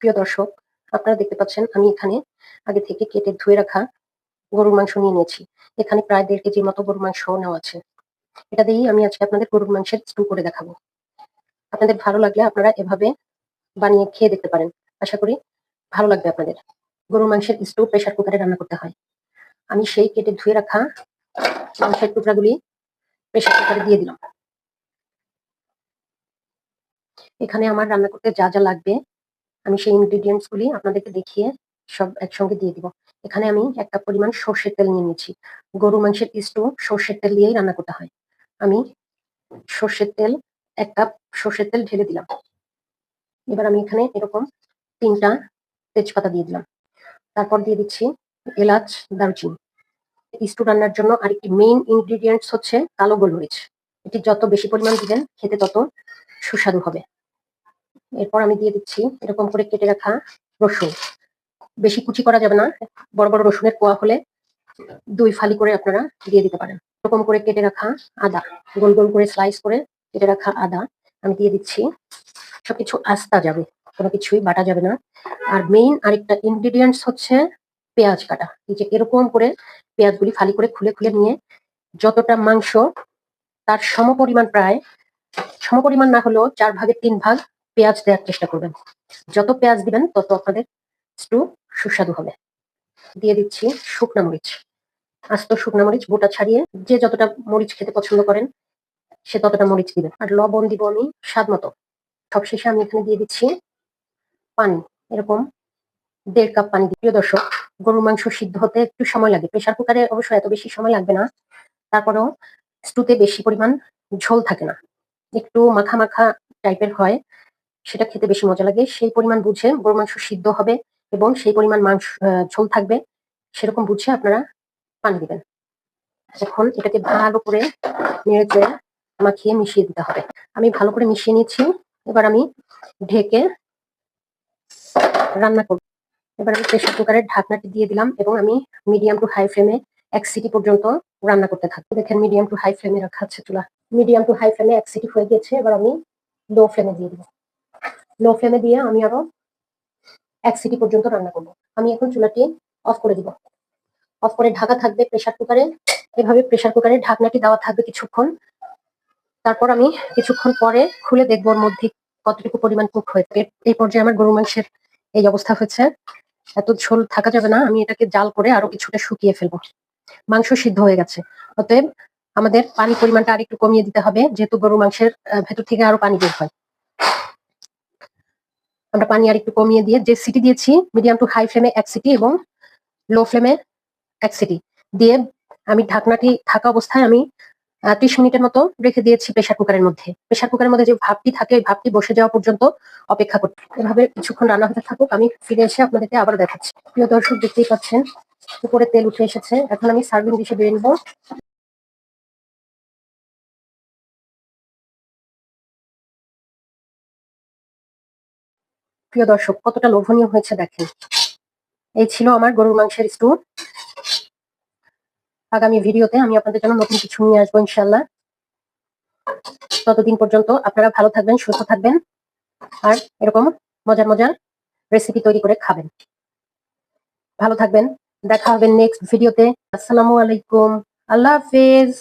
প্রিয় দর্শক, আপনারা দেখতে পাচ্ছেন আমি এখানে আগে থেকে কেটে ধুয়ে রাখা গরুর মাংস নিয়ে নিয়েছি। এখানে প্রায় দেড় কেজির মতো গরুর মাংস নেওয়া আছে। এটা দিয়েই আমি আজকে আপনাদের গরুর মাংসের স্টু করে দেখাবো। আপনাদের ভালো লাগলে আপনারা এভাবে বানিয়ে খেয়ে দেখতে পারেন। আশা করি ভালো লাগবে আপনাদের। গরুর মাংসের স্টু প্রেশার কুকারে রান্না করতে হয়। আমি সেই কেটে ধুয়ে রাখা মাংসের টুকরাগুলি প্রেশার কুকারে দিয়ে দিলাম। এখানে আমার রান্না করতে যা যা লাগবে আমি সেই ইনগ্রিডিয়েন্টস গুলি আপনাদেরকে দেখিয়ে সব একসঙ্গে দিয়ে দিব। এখানে আমি এক কাপ পরিমাণ সর্ষের তেল নিয়ে নিয়েছি। গরু মাংসের স্টু সর্ষের তেল দিয়েই রান্না করতে হয়। আমি সর্ষের তেল, এক কাপ সর্ষের তেল ঢেলে দিলাম। এবার আমি এখানে এরকম তিনটা তেজপাতা দিয়ে দিলাম। তারপর দিয়ে দিচ্ছি এলাচ, দারুচিনি। স্টু রান্নার জন্য আরেকটি মেইন ইনগ্রিডিয়েন্টস হচ্ছে কালো গোলমরিচ। এটি যত বেশি পরিমাণ দিবেন, খেতে তত সুস্বাদু হবে। এরপর আমি দিয়ে দিচ্ছি এরকম করে কেটে রাখা রসুন। বেশি কুচি করা যাবে না, বড় বড় রসুনের কোয়া হলে দুই ফালি করে আপনারা দিয়ে দিতে পারেন। এরকম করে কেটে রাখা আদা, গোল গোল করে স্লাইস করে কেটে রাখা আদা আমি দিয়ে দিচ্ছি। সবকিছু আস্তা যাবে, কোনো কিছুই বাটা যাবে না। আর মেইন আরেকটা ইনগ্রিডিয়েন্টস হচ্ছে পেঁয়াজ কাটা। এই যে এরকম করে পেঁয়াজগুলি ফালি করে খুলে খুলে নিয়ে যতটা মাংস তার সমপরিমাণ প্রায়, সমপরিমাণ না হলেও চার ভাগের তিন ভাগ পেঁয়াজ দেওয়ার চেষ্টা করবেন। যত পেঁয়াজ দিবেন, তত আপনাদের স্টু সুস্বাদু হবে। দিয়ে দিচ্ছি শুকনা মরিচ। আস্ত শুকনা মরিচ বোটা ছাড়িয়ে যে যতটা মরিচ খেতে পছন্দ করেন, সে ততটা মরিচ দিবেন। আর লবণ দিব আমি স্বাদ মতো। সবশেষে আমি এখানে দিয়ে দিচ্ছি পানি। এরকম দেড় কাপ পানি প্রিয় দর্শক, গরুর মাংস সিদ্ধ হতে একটু সময় লাগে। প্রেশার কুকারে অবশ্য এত বেশি সময় লাগবে না। তারপরেও স্টুতে বেশি পরিমাণ ঝোল থাকে না। একটু মাখা মাখা টাইপের হয়। সেটা খেতে বেশি মজা লাগে। সেই পরিমাণ বুঝে গরু মাংস সিদ্ধ হবে এবং সেই পরিমাণ মাংস ঝোল থাকবে, সেরকম বুঝে আপনারা পানি দিবেন। এখন এটাকে ভালো করে নেড়ে মাখিয়ে মিশিয়ে দিতে হবে। আমি ভালো করে মিশিয়ে নিয়েছি। এবার আমি ঢেকে রান্না করব। এবার আমি প্রেশার কুকারের ঢাকনাটি দিয়ে দিলাম এবং আমি মিডিয়াম টু হাই ফ্লেমে এক সিটি পর্যন্ত রান্না করতে থাকব। দেখেন মিডিয়াম টু হাই ফ্লেমে রাখা আছে চুলা। মিডিয়াম টু হাই ফ্লেমে এক সিটি হয়ে গেছে এবার আমি লো ফ্লেমে দিয়ে দিব। লো ফ্লেমে দিয়ে আমি আরও এক সিটি পর্যন্ত রান্না করব। আমি এখন চুলাটি অফ করে দিব। অফ করে ঢাকা থাকবে প্রেশার কুকারে এভাবে প্রেশার কুকারে ঢাকনাটি দেওয়া থাকবে কিছুক্ষণ। তারপর আমি কিছুক্ষণ পরে খুলে দেখব ওর মধ্যে কতটুকু পরিমাণ কুক হয়েছে। এই পর্যায়ে আমার গরু মাংসের এই অবস্থা হয়েছে। এত ঝোল থাকা যাবে না। আমি এটাকে জাল করে আরও কিছুটা শুকিয়ে ফেলব। মাংস সিদ্ধ হয়ে গেছে। অতএব আমাদের পানি পরিমাণটা আর একটু কমিয়ে দিতে হবে। যেহেতু গরু মাংসের ভেতর থেকে আরও পানি বের হয়। আমরা পানি আর একটু কমিয়ে দিয়ে যে সিটি দিয়েছি মিডিয়াম টু হাই ফ্লেমে এক সিটি এবং লো ফ্লেমে এক সিটি দিয়ে আমি ঢাকনাটি থাকা অবস্থায় আমি ত্রিশ মিনিটের মতো রেখে দিয়েছি প্রেশার কুকারের মধ্যে। প্রেশার কুকারের মধ্যে যে ভাবটি থাকে, ওই ভাবটি বসে যাওয়া পর্যন্ত অপেক্ষা করতে এভাবে কিছুক্ষণ রান্না হতে থাকুক, আমি ফিরে এসে আপনাদেরকে আবার দেখাচ্ছি। প্রিয় দর্শক, দেখতেই পাচ্ছেন, উপরে তেল উঠে এসেছে। এখন আমি সার্ভিং ডিশে বেরিয়ে নেব। প্রিয় দর্শক, কতটা লোভনীয় হয়েছে দেখেন। এই ছিল আমার গরুর মাংসের স্টু আগামী ভিডিওতে আমি আপনাদের জন্য নতুন কিছু নিয়ে আসব ইনশাল্লাহ ততদিন পর্যন্ত আপনারা ভালো থাকবেন, সুস্থ থাকবেন, আর এরকম মজার মজার রেসিপি তৈরি করে খাবেন। ভালো থাকবেন, দেখা হবে নেক্সট ভিডিওতে আসসালামু আলাইকুম। আল্লাহ হাফেজ।